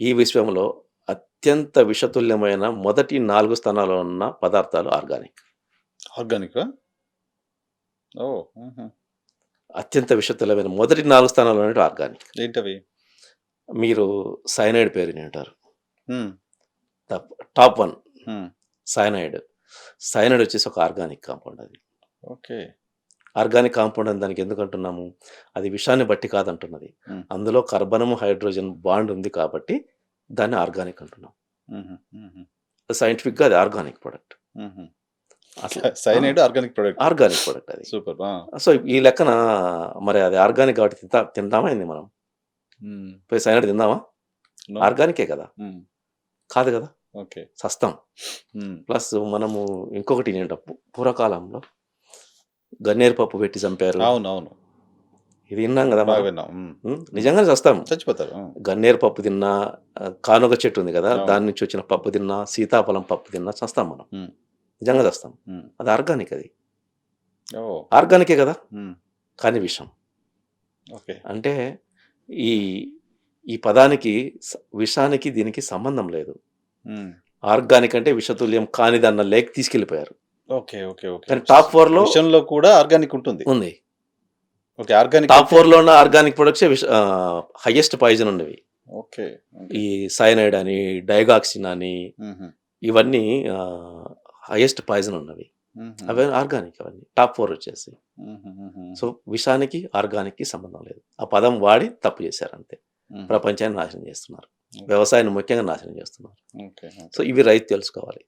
ఈ విశ్వంలో అత్యంత విషతుల్యమైన మొదటి నాలుగు స్థానాల్లో ఉన్న పదార్థాలు ఆర్గానిక్. ఆర్గానిక్ ఓ మ్మ్హ. అత్యంత విషతుల్యమైన మొదటి నాలుగు స్థానాల్లో ఉన్నట్టు ఆర్గానిక్. ఏంటవి? మీరు సైనైడ్ పేరు మ్మ్. Top one. మ్మ్. సైనైడ్. సైనైడ్ వచ్చేసి ఒక ఆర్గానిక్ కాంపౌండ్ అది. ఓకే. ఆర్గానిక్ కాంపౌండ్ అని దానికి ఎందుకు అంటున్నాము అది విషాన్ని బట్టి కాదంటున్నది. అందులో కార్బనము హైడ్రోజన్ బాండ్ ఉంది కాబట్టి దాన్ని ఆర్గానిక్ అంటున్నాం. సైంటిఫిక్గా అది organic product. Cyanide organic product. Organic product అది. సూపర్ సో ఈ లెక్కన మరి అది ఆర్గానిక్ కాబట్టి తింటా తింటామా ఏంది మనం? పోయి సైనైడ్ తిందామా? ఆర్గానికే కదా. కాదు కదా. ఓకే. సస్తాం. ప్లస్ మనము ఇంకొకటి ఏంటంటే పూర్వకాలంలో గన్నేరు పప్పు పెట్టి చంపారు అవును అవును ఇది విన్నాం కదా బాగా. విన్నాం? నిజంగానే చస్తాం చచ్చిపోతారు. గన్నేరు పప్పు తిన్నా ఆ, కానుగ చెట్టు ఉంది కదా. దాని నుంచి వచ్చిన పప్పు తిన్నా సీతాఫలం పప్పు తిన్నా చస్తాం మనం. నిజంగా చస్తాం. అది ఆర్గానిక్ అది ఆర్గానికే కదా. కానీ విషం ఓకే అంటే ఈ ఈ పదానికి విషానికి దీనికి సంబంధం లేదు. ఆర్గానిక్ అంటే విషతుల్యం కానిది అన్న లేక్ తీసుకెళ్ళిపోయారు ఓకే ఓకే ఓకే. కానీ టాప్ ఫోర్లో విషయంలో కూడా ఆర్గానిక్ ఉంటుంది. ఉంది. ఓకే ఆర్గానిక్ టాప్ ఫోర్లో ఉన్న ఆర్గానిక్ ప్రొడక్ట్స్ హైయెస్ట్ పాయిజన్ ఉన్నవి. ఓకే ఈ సైనైడ్ అని డైగాక్సిన్ అని. ఇవన్నీ హైయెస్ట్ పాయిజన్ ఉన్నవి. అవి ఆర్గానిక్ అవన్నీ టాప్ ఫోర్ వచ్చేసి. సో విషానికి ఆర్గానిక్కి సంబంధం లేదు. ఆ పదం వాడి తప్పు చేశారు అంతే. ప్రపంచాన్ని నాశనం చేస్తున్నారు. వ్యవసాయాన్ని ముఖ్యంగా నాశనం చేస్తున్నారు. సో ఇవి రైతు తెలుసుకోవాలి.